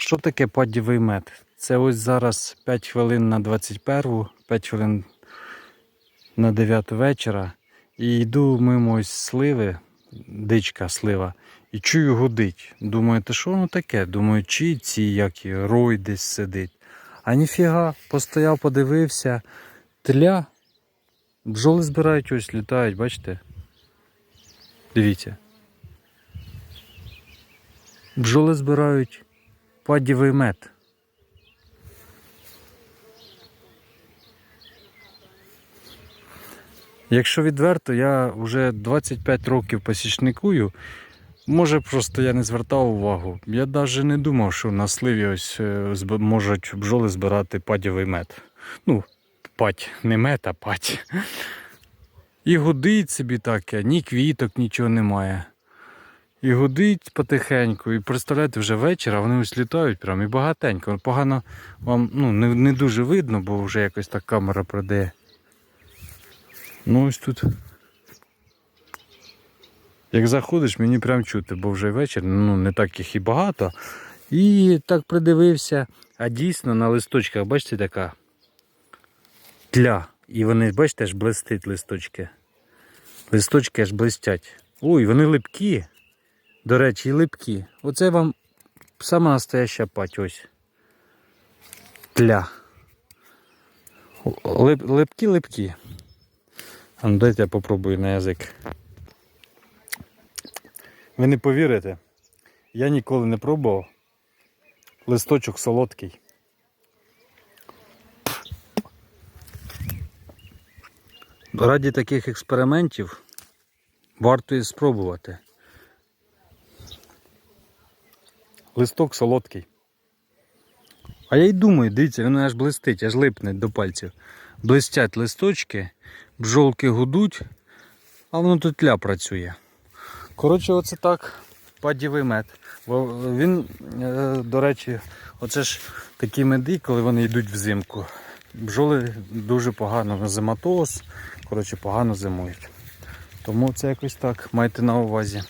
Що таке падівий мед? Це ось зараз 5 хвилин на 21, 5 хвилин на 9 вечора. І йду мимо ось сливи, дичка слива, і чую гудить. Думаю, ти що воно таке? Думаю, чи ці як і рой десь сидить. А ніфіга, постояв, подивився. Тля. Бджоли збирають ось літають, бачите? Дивіться. Бджоли збирають падівий мед. Якщо відверто, я вже 25 років посічникую. Може, просто я не звертав увагу. Я навіть не думав, що на сливі ось е, можуть бджоли збирати падівий мед. Ну, пать, не мед, а пать. І гудить собі таке, ні квіток, нічого немає. І гудить потихеньку. І представляєте, вже вечір, а вони ось літають прям і багатенько. Погано вам ну, не, не дуже видно, бо вже якось так камера продає. Ну ось тут. Як заходиш, мені прям чути, бо вже вечір, ну не так їх і багато. І так придивився, а дійсно на листочках, бачите, така тля. І вони, бачите, аж блистить листочки. Листочки аж блистять. Ой, вони липкі. До речі, липкі. Оце вам сама настояща пать ось. Тля. Лип, липкі липкі. А ну дайте я попробую на язик. Ви не повірите, я ніколи не пробував. Листочок солодкий. Раді таких експериментів варто і спробувати. Листок солодкий. А я й думаю, дивіться, він аж блистить, аж липне до пальців. Блистять листочки, бджолки гудуть, а воно тут тля працює. Коротше, оце так падівий мед. Він, е, до речі, оце ж такі меди, коли вони йдуть взимку. Бджоли дуже погано на зиматоз, коротше, погано зимують. Тому це якось так майте на увазі.